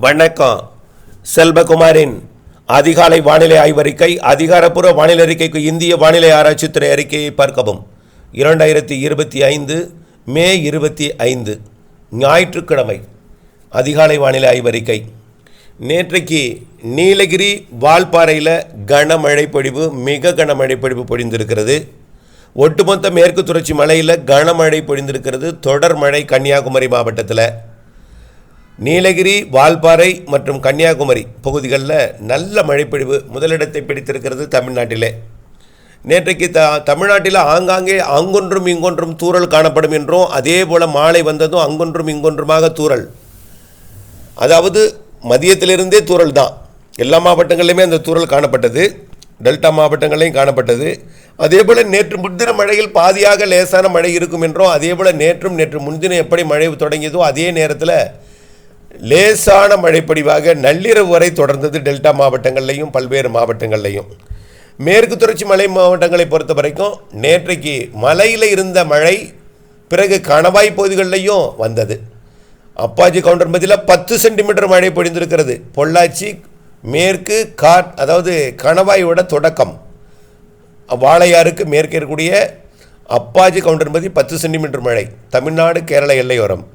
வணக்கம். செல்வகுமாரின் அதிகாலை வானிலை ஆய்வறிக்கை அதிகாரப்பூர்வ வானிலை அறிக்கைக்கு இந்திய வானிலை ஆராய்ச்சித்துறை அறிக்கையை பார்க்கவும். இரண்டாயிரத்தி இருபத்தி ஐந்து மே இருபத்தி ஐந்து ஞாயிற்றுக்கிழமை. அதிகாலை வானிலை ஆய்வறிக்கை. நேற்றைக்கு நீலகிரி வால்பாறையில் கனமழை பொழிவு மிக கனமழை பொழிவு பொழிந்திருக்கிறது. ஒட்டுமொத்த மேற்கு தொடர்ச்சி மலையில் கனமழை பொழிந்திருக்கிறது. தொடர் மழை கன்னியாகுமரி மாவட்டத்தில். நீலகிரி வால்பாறை மற்றும் கன்னியாகுமரி பகுதிகளில் நல்ல மழைப்பொழிவு முதலிடத்தை பிடித்திருக்கிறது தமிழ்நாட்டிலே. நேற்றைக்கு த தமிழ்நாட்டில் ஆங்காங்கே அங்கொன்றும் இங்கொன்றும் தூறல் காணப்படும் என்றும் அதே போல் மாலை வந்ததும் அங்கொன்றும் இங்கொன்றுமாக தூறல். அதாவது மதியத்திலிருந்தே தூறல் தான். எல்லா மாவட்டங்களிலுமே அந்த தூறல் காணப்பட்டது. டெல்டா மாவட்டங்களையும் காணப்பட்டது. அதே போல் நேற்று முன்தின மழையில் பாதியாக லேசான மழை இருக்கும் என்றும் அதே போல் நேற்றும் நேற்று முன்தினம் எப்படி மழை தொடங்கியதோ அதே நேரத்தில் லேசான மழைப்பொழிவாக நள்ளிரவு வரை தொடர்ந்தது டெல்டா மாவட்டங்கள்லையும் பல்வேறு மாவட்டங்கள்லையும். மேற்கு தொடர்ச்சி மலை மாவட்டங்களை பொறுத்த வரைக்கும் நேற்றைக்கு மலையில் இருந்த மழை பிறகு கணவாய் பகுதிகளிலையும் வந்தது. அப்பாஜி கவுண்டர் மத்தியில் பத்து சென்டிமீட்டர் மழை பொழிந்திருக்கிறது. பொள்ளாச்சி மேற்கு காட் அதாவது கணவாயோட தொடக்கம். வாழையாருக்கு மேற்கே இருக்கக்கூடிய அப்பாஜி கவுண்டர் மதி பத்து சென்டிமீட்டர் மழை. தமிழ்நாடு கேரள எல்லையோரம்.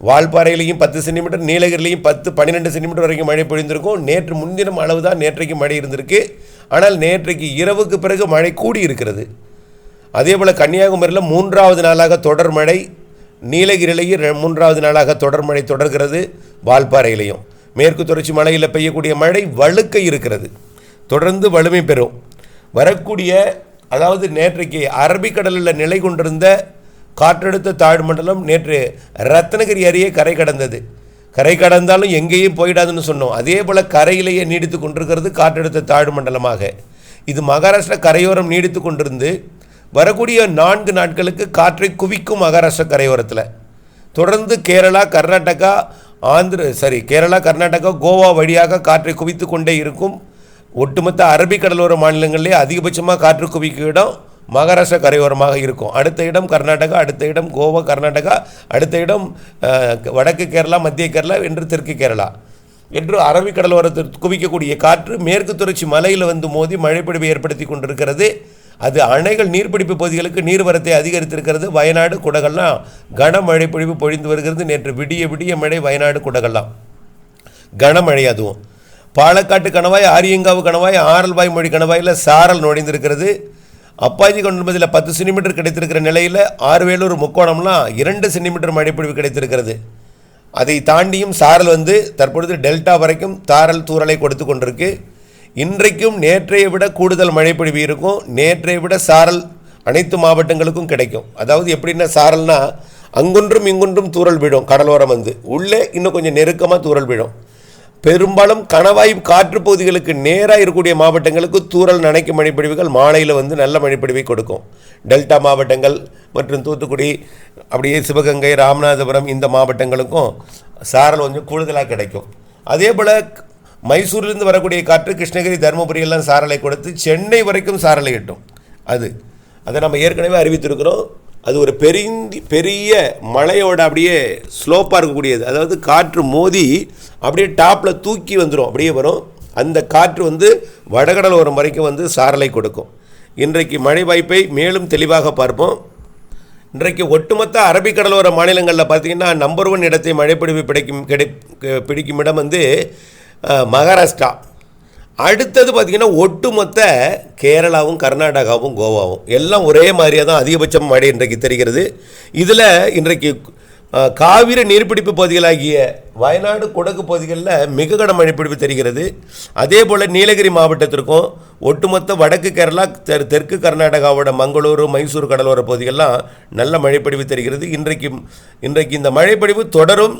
வால்பாறையிலையும் பத்து சென்டிமீட்டர் நீலகிரிலையும் பத்து பன்னிரெண்டு சென்டிமீட்டர் வரைக்கும் மழை பொழிந்திருக்கும். நேற்று முன்தினம் அளவு தான் நேற்றைக்கு மழை இருந்திருக்கு. ஆனால் நேற்றைக்கு இரவுக்கு பிறகு மழை கூடி இருக்கிறது அதே போல் கன்னியாகுமரியில் மூன்றாவது நாளாக தொடர் மழை நீலகிரியிலையும் மூன்றாவது நாளாக தொடர் மழை தொடர்கிறது வால்பாறையிலையும். மேற்கு தொடர்ச்சி மலையில் பெய்யக்கூடிய மழை வழுக்க இருக்கிறது. தொடர்ந்து வலிமை பெறும். வரக்கூடிய அதாவது நேற்றைக்கு அரபிக்கடலில் நிலை கொண்டிருந்த காற்றழுத்த தாழ்மண்டலம் நேற்று ரத்னகிரி அருகே கரை கடந்தது. கரை கடந்தாலும் எங்கேயும் போயிடாதுன்னு சொன்னோம். அதே போல் கரையிலேயே நீடித்து கொண்டிருக்கிறது காற்றழுத்த தாழ்மண்டலமாக இது மகாராஷ்டிரா கரையோரம் நீடித்து கொண்டிருந்து வரக்கூடிய நான்கு நாட்களுக்கு காற்றை குவிக்கும் மகாராஷ்டிரா கரையோரத்தில். தொடர்ந்து கேரளா கர்நாடகா ஆந்திர சாரி கேரளா கர்நாடகா கோவா வழியாக காற்றை குவித்து கொண்டே இருக்கும். ஒட்டுமொத்த அரபிக் கடலோர மாநிலங்களிலே அதிகபட்சமாக காற்று குவிக்கும் இடம் மகாராஷ்டிரா கரையோரமாக இருக்கும். அடுத்த இடம் கர்நாடகா அடுத்த இடம் கோவா கர்நாடகா அடுத்த இடம் வடக்கு கேரளா மத்திய கேரளா என்று தெற்கு கேரளா. என்று அரபிக் கடலோரத்தில் குவிக்கக்கூடிய காற்று மேற்கு தொடர்ச்சி மலையில் வந்து மோதி மழைப்பொழிவை ஏற்படுத்தி கொண்டிருக்கிறது. அது அணைகள் நீர்பிடிப்பு பகுதிகளுக்கு நீர்வரத்தை அதிகரித்திருக்கிறது. வயநாடு குடகல்லாம் கனமழை பொழிவு பொழிந்து வருகிறது. நேற்று விடிய விடிய மழை வயநாடு குடகல்லாம். கனமழை அதுவும். பாலக்காட்டு கணவாய் ஆரியங்காவு கணவாய் ஆரல்வாய் மொழி கணவாயில் சாரல் நுழைந்திருக்கிறது. அப்பாஜி கொண்டதில் பத்து சென்டிமீட்டர் கிடைத்திருக்கிற நிலையில் ஆறுவேலூர் முக்கோணம்லாம் இரண்டு சென்டிமீட்டர் மழைப்பொழிவு கிடைத்திருக்கிறது. அதை தாண்டியும் சாரல் வந்து தற்பொழுது டெல்டா வரைக்கும் தாரல் தூறலை கொடுத்து கொண்டிருக்கு. இன்றைக்கும் நேற்றைய விட கூடுதல் மழைப்பொழிவு இருக்கும். நேற்றைய விட சாரல் அனைத்து மாவட்டங்களுக்கும் கிடைக்கும். அதாவது எப்படின்னா சாரல்னால் அங்கொன்றும் இங்கொன்றும் தூறல் விழும் கடலோரம் வந்து. உள்ளே இன்னும் கொஞ்சம் நெருக்கமாக தூறல் விழும். பெரும்பாலும் கணவாய் காற்று பகுதிகளுக்கு நேராக இருக்கக்கூடிய மாவட்டங்களுக்கு தூறல் நனைக்கும் மழைப்பொழிவுகள் மாலையில் வந்து நல்ல மழைப்பொழிவை கொடுக்கும். டெல்டா மாவட்டங்கள் மற்றும் தூத்துக்குடி அப்படியே சிவகங்கை ராமநாதபுரம் இந்த மாவட்டங்களுக்கும் சாரல் கொஞ்சம் கூடுதலாக கிடைக்கும். அதே போல் மைசூரிலிருந்து வரக்கூடிய காற்று கிருஷ்ணகிரி தருமபுரி எல்லாம் சாரலை கொடுத்து சென்னை வரைக்கும் சாரலை எட்டும். அது. அதை நம்ம ஏற்கனவே அறிவித்திருக்கிறோம். அது ஒரு பெரிந்தி பெரிய மலையோட அப்படியே ஸ்லோப்பாக இருக்கக்கூடியது. அதாவது காற்று மோதி அப்படியே டாப்பில் தூக்கி வந்துடும் அப்படியே வரும். அந்த காற்று வந்து வடகடல் ஓரம் வரைக்கும் வந்து சாரலை கொடுக்கும். இன்றைக்கு மழை வாய்ப்பை மேலும் தெளிவாக பார்ப்போம். இன்றைக்கு ஒட்டுமொத்த அரபிக்கடலோர மாநிலங்களில் பார்த்திங்கன்னா நம்பர் ஒன் இடத்தை மழைப்பிடிவு பிடிக்கும் கிடை பிடிக்கும் இடம் வந்து மகாராஷ்டிரா. அடுத்தது பார்த்திங்கன்னா ஒட்டுமொத்த கேரளாவும் கர்நாடகாவும் கோவாவும் எல்லாம் ஒரே மாதிரியாக தான் அதிகபட்சம் மழை இன்றைக்கு தெரிகிறது. இதில் இன்றைக்கு காவிரி நீர்பிடிப்பு பகுதிகளாகிய வயநாடு குடகு பகுதிகளில் மிக கன மழைப்பிடிப்பு தெரிகிறது. அதே போல் நீலகிரி மாவட்டத்திற்கும் ஒட்டுமொத்த வடக்கு கேரளா தெற் தெற்கு கர்நாடகாவோட மங்களூரு மைசூர் கடலோர பகுதிகளெலாம் நல்ல மழைப்படிவு தெரிகிறது. இன்றைக்கு இன்றைக்கு இந்த மழைப்படிவு தொடரும்.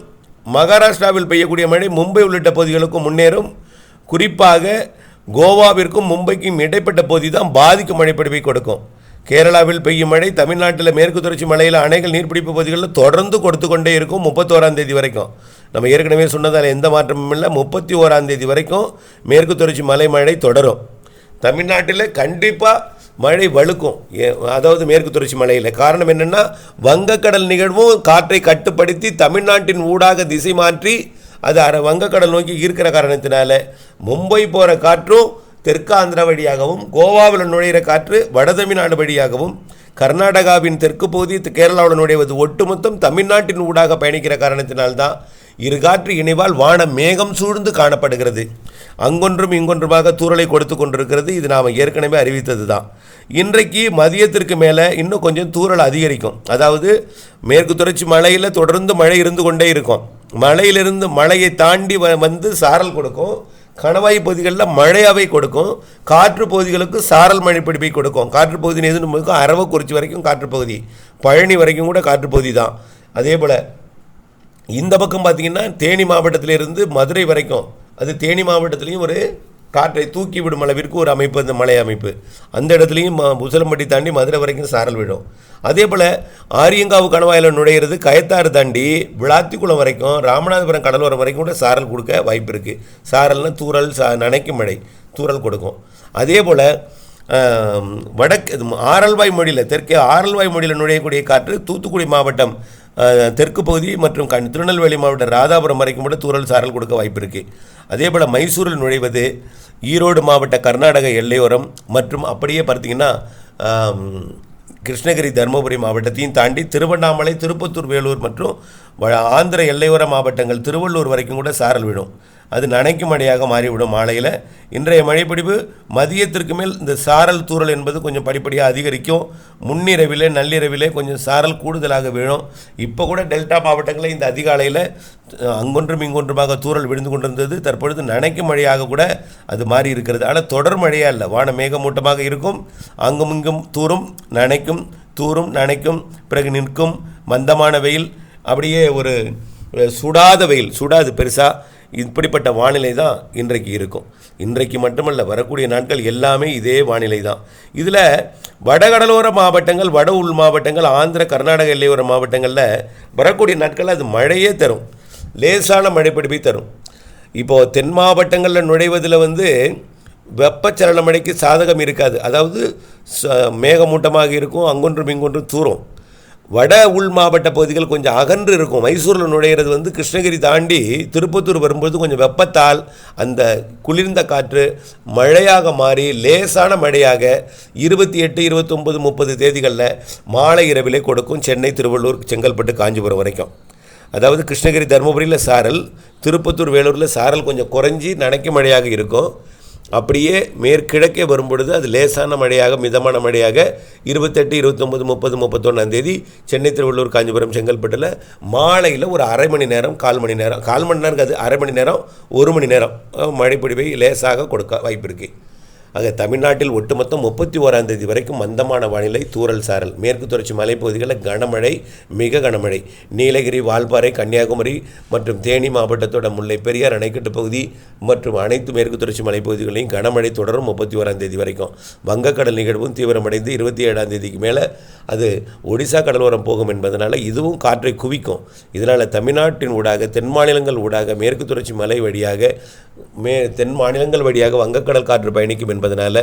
மகாராஷ்டிராவில் பெய்யக்கூடிய மழை மும்பை உள்ளிட்ட பகுதிகளுக்கும் முன்னேறும். குறிப்பாக கோவாவிற்கும் மும்பைக்கும் இடைப்பட்ட பகுதி தான் பாதிக்கும் மழைப்பிடிப்பை கொடுக்கும். கேரளாவில் பெய்யும் மழை தமிழ்நாட்டில் மேற்கு தொடர்ச்சி மலையில் அணைகள் நீர்பிடிப்பு பகுதிகளில் தொடர்ந்து கொடுத்து கொண்டே இருக்கும் முப்பத்தோராம் தேதி வரைக்கும். நம்ம ஏற்கனவே சொன்னதால் எந்த மாற்றமும் இல்லை. முப்பத்தி ஓராம் தேதி வரைக்கும் மேற்கு தொடர்ச்சி மலை மழை தொடரும். தமிழ்நாட்டில் கண்டிப்பாக மழை வழுக்கும். ஏ- அதாவது மேற்கு தொடர்ச்சி மலையில். காரணம் என்னென்னா வங்கக்கடல் நிகழ்வும் காற்றை கட்டுப்படுத்தி தமிழ்நாட்டின் ஊடாக திசை மாற்றி அது அரை வங்கக்கடல் நோக்கி ஈர்க்கிற காரணத்தினால மும்பை போகிற காற்றும் தெற்கு ஆந்திரா வழியாகவும் கோவாவில் நுழையிற காற்று வட தமிழ்நாடு வழியாகவும் கர்நாடகாவின் தெற்கு பகுதி கேரளாவில் கேரளாவுடன் நுழைவது ஒட்டுமொத்தம் தமிழ்நாட்டின் ஊடாக பயணிக்கிற காரணத்தினால்தான் இரு காற்று இணைவால் வானம் மேகம் சூழ்ந்து காணப்படுகிறது. அங்கொன்றும் இங்கொன்றுமாக தூறலை கொடுத்து கொண்டிருக்கிறது. இது நாம் ஏற்கனவே அறிவித்தது தான் இன்றைக்கு மதியத்திற்கு மேலே இன்னும் கொஞ்சம் தூறல் அதிகரிக்கும். அதாவது மேற்கு தொடர்ச்சி மலையில் தொடர்ந்து மழை இருந்து கொண்டே இருக்கும். மலையிலிருந்து மழையை தாண்டி வ- வந்து சாரல் கொடுக்கும். கணவாய் பகுதிகளில் மழையாவை கொடுக்கும். காற்று பகுதிகளுக்கு சாரல் மழை பிடிப்பை கொடுக்கும். காற்று பகுதி எதுன்னு இருக்கும் அரவக்குறிச்சி வரைக்கும் காற்று பகுதி. பழனி வரைக்கும் கூட காற்று பகுதி தான். அதே போல் இந்த பக்கம் பார்த்திங்கன்னா தேனி மாவட்டத்திலிருந்து மதுரை வரைக்கும் அது தேனி மாவட்டத்திலையும் ஒரு காற்றை தூக்கி விடும் அளவிற்கு ஒரு அமைப்பு அந்த மலை அமைப்பு. அந்த இடத்துலையும் ம- தாண்டி மதுரை வரைக்கும் சாரல் விடும் அதே போல் ஆரியங்காவு கணவாயில் நுழையிறது கயத்தாறு தாண்டி விளாத்திக்குளம் வரைக்கும் ராமநாதபுரம் கடலோரம் வரைக்கும் கூட சாரல் கொடுக்க வாய்ப்பு இருக்குது சாரல்னால் தூறல் சா நனைக்கும் மழை தூறல் கொடுக்கும். அதே போல் வடக்கு இது ஆரல்வாய் மொழியில் தெற்கே ஆரல்வாய் மொழியில் நுழையக்கூடிய காற்று தூத்துக்குடி மாவட்டம் தெற்கு பகுதி மற்றும் கண் திருநெல்வேலி மாவட்டம் ராதாபுரம் வரைக்கும் கூட தூரல் சாரல் கொடுக்க வாய்ப்பு இருக்குது அதே போல் மைசூரில் நுழைவது ஈரோடு மாவட்ட கர்நாடக எல்லையோரம் மற்றும் அப்படியே பார்த்தீங்கன்னா கிருஷ்ணகிரி தருமபுரி மாவட்டத்தையும் தாண்டி திருவண்ணாமலை திருப்பத்தூர் வேலூர் மற்றும் வ- ஆந்திர எல்லையோர மாவட்டங்கள் திருவள்ளூர் வரைக்கும் கூட சாரல் விடும் அது நனைக்கும் மழையாக மாறிவிடும். மாலையில் இன்றைய மழைப்பிடிப்பு மதியத்திற்கு மேல் இந்த சாரல் தூறல் என்பது கொஞ்சம் படிப்படியாக அதிகரிக்கும். முன்னிரவிலே நள்ளிரவிலே கொஞ்சம் சாரல் கூடுதலாக விழும். இப்போ கூட டெல்டா மாவட்டங்களில் இந்த அதிகாலையில் அங்கொன்றும் இங்கொன்றுமாக தூறல் விழுந்து கொண்டிருந்தது. தற்பொழுது நனைக்கும் மழையாக கூட அது மாறி இருக்கிறது. ஆனால் தொடர் மழையாக இல்லை. வானம் மேகமூட்டமாக இருக்கும். அங்கும் இங்கும் தூரும் நனைக்கும் தூரும் நனைக்கும் பிறகு நிற்கும். மந்தமான வெயில் அப்படியே ஒரு சுடாத வெயில். சுடாது பெருசாக இப்படிப்பட்ட வானிலை தான் இன்றைக்கு இருக்கும். இன்றைக்கு மட்டுமல்ல வரக்கூடிய நாட்கள் எல்லாமே இதே வானிலை தான். இதில் வடகடலோர மாவட்டங்கள் வட உள் மாவட்டங்கள் ஆந்திர கர்நாடக எல்லையோர மாவட்டங்களில் வரக்கூடிய நாட்கள் அது மழையே தரும். லேசான மழைப்பிடிப்பை தரும். இப்போது தென் மாவட்டங்களில் நுழைவதில் வந்து வெப்பச்சலன மழைக்கு சாதகம் இருக்காது. அதாவது ச- மேகமூட்டமாக இருக்கும் அங்கொன்றும் இங்கொன்றும் தூரம். வட உள் மாவட்ட பகுதிகள் கொஞ்சம் அகன்று இருக்கும். மைசூரில் நுழையிறது வந்து கிருஷ்ணகிரி தாண்டி திருப்பத்தூர் வரும்போது கொஞ்சம் வெப்பத்தால் அந்த குளிர்ந்த காற்று மழையாக மாறி லேசான மழையாக இருபத்தி எட்டு இருபத்தொம்பது முப்பது தேதிகளில் மாலை இரவிலே கொடுக்கும் சென்னை திருவள்ளூர் செங்கல்பட்டு காஞ்சிபுரம் வரைக்கும். அதாவது கிருஷ்ணகிரி தருமபுரியில் சாரல் திருப்பத்தூர் வேலூரில் சாரல் கொஞ்சம் குறைஞ்சி நனைக்கும் மழையாக இருக்கும். அப்படியே மேற்கிழக்கே வரும்பொழுது அது லேசான மழையாக மிதமான மழையாக இருபத்தெட்டு இருபத்தொம்பது முப்பது முப்பத்தொன்னாம் தேதி சென்னை திருவள்ளூர் காஞ்சிபுரம் செங்கல்பட்டில் மாலையில் ஒரு அரை மணி நேரம் கால் மணி நேரம். கால் மணி நேரம் அது அரை மணி நேரம் ஒரு மணி நேரம். மழைப்பொடிவை மழைப்பொழிவை லேசாக கொடுக்க வாய்ப்பு இருக்குது ஆக தமிழ்நாட்டில் ஒட்டுமொத்தம் முப்பத்தி ஓராம் தேதி வரைக்கும் மந்தமான வானிலை தூறல் சாரல். மேற்கு தொடர்ச்சி மலைப்பகுதிகளில் கனமழை மிக கனமழை. நீலகிரி வால்பாறை கன்னியாகுமரி மற்றும் தேனி மாவட்டத்தோட முல்லை பெரியார் அணைக்கட்டு பகுதி மற்றும் அனைத்து மேற்கு தொடர்ச்சி மலைப்பகுதிகளையும் கனமழை தொடரும் முப்பத்தி ஓராம் தேதி வரைக்கும். வங்கக்கடல் நிகழ்வும் தீவிரமடைந்து இருபத்தி ஏழாம் தேதிக்கு மேலே அது ஒடிசா கடலோரம் போகும் என்பதனால் இதுவும் காற்றை குவிக்கும். இதனால் தமிழ்நாட்டின் ஊடாக தென் மாநிலங்கள் ஊடாக மேற்கு தொடர்ச்சி மலை வழியாக மே தென் மாநிலங்கள் வழியாக வங்கக்கடல் காற்று பயணிக்கும் என்பது என்பதனால்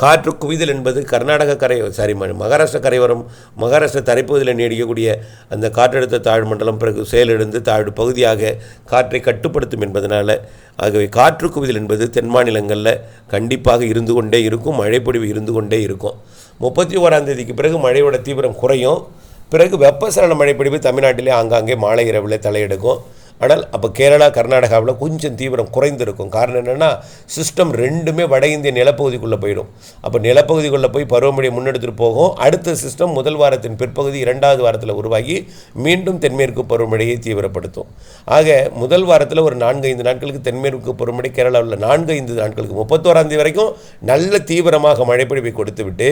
காற்று குவிதல் என்பது கர்நாடக கரை சாரி மகாராஷ்டிர மகாராஷ்டிரா கரையோரம் மகாராஷ்டிர தரைப்பகுதியில் நீடிக்கக்கூடிய அந்த காற்றழுத்த தாழ்மண்டலம் பிறகு செயலிழந்து தாழ்வு பகுதியாக காற்றை கட்டுப்படுத்தும் என்பதனால் ஆகவே காற்று குவிதல் என்பது தென் மாநிலங்களில் கண்டிப்பாக இருந்து கொண்டே இருக்கும் மழைப்பொழிவு இருந்து கொண்டே இருக்கும். முப்பத்தி ஓராம் தேதிக்கு பிறகு மழையோட தீவிரம் குறையும். பிறகு வெப்பசலன மழைப்பொழிவு தமிழ்நாட்டிலே ஆங்காங்கே மாலை இரவில் தலையெடுக்கும். ஆனால் அப்போ கேரளா கர்நாடகாவில் கொஞ்சம் தீவிரம் குறைந்திருக்கும். காரணம் என்னென்னா சிஸ்டம் ரெண்டுமே வட இந்திய நிலப்பகுதிக்குள்ளே போயிடும். அப்போ நிலப்பகுதிக்குள்ளே போய் பருவமழை முன்னெடுத்துட்டு போகும். அடுத்த சிஸ்டம் முதல் வாரத்தின் பிற்பகுதி இரண்டாவது வாரத்தில் உருவாகி மீண்டும் தென்மேற்கு பருவமழையை தீவிரப்படுத்தும். ஆக முதல் வாரத்தில் ஒரு நான்கு ஐந்து நாட்களுக்கு தென்மேற்கு பருவமழை கேரளாவில் நான்கு ஐந்து நாட்களுக்கு முப்பத்தோராம் வரைக்கும் நல்ல தீவிரமாக மழைப்பொழிவை கொடுத்துவிட்டு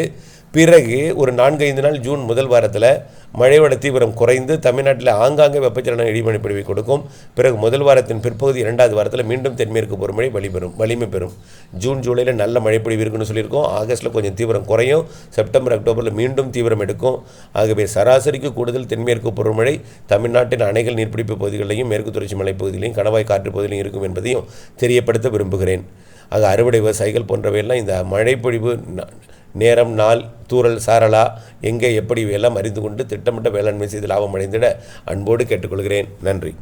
பிறகு ஒரு நான்கு ஐந்து நாள் ஜூன் முதல் வாரத்தில் மழையோட தீவிரம் குறைந்து தமிழ்நாட்டில் ஆங்காங்கே வெப்பச்சலன இடிமணி பிரிவை கொடுக்கும். பிறகு முதல் வாரத்தின் பிற்பகுதி இரண்டாவது வாரத்தில் மீண்டும் தென்மேற்கு பொறுமழை வலிபெறும் வலிமை பெறும். ஜூன் ஜூலையில் நல்ல மழைப்பொழிவு இருக்குன்னு சொல்லியிருக்கோம். ஆகஸ்ட்டில் கொஞ்சம் தீவிரம் குறையும். செப்டம்பர் அக்டோபரில் மீண்டும் தீவிரம் எடுக்கும். ஆகவே சராசரிக்கு கூடுதல் தென்மேற்கு பருவமழை தமிழ்நாட்டின் அணைகள் நீர்பிடிப்பு பகுதிகளிலையும் மேற்கு தொடர்ச்சி மலைப்பகுதியிலையும் கணவாய் காற்று பகுதியிலையும் இருக்கும் என்பதையும் தெரியப்படுத்த விரும்புகிறேன். ஆக அறுவடை விவசாயிகள் போன்றவையெல்லாம் இந்த மழைப்பொழிவு நேரம் நாள் தூறல் சாரலா எங்கே எப்படி எல்லாம் அறிந்து கொண்டு திட்டமிட்ட வேளாண்மை செய்து லாபம் அடைந்திட அன்போடு கேட்டுக்கொள்கிறேன். நன்றி.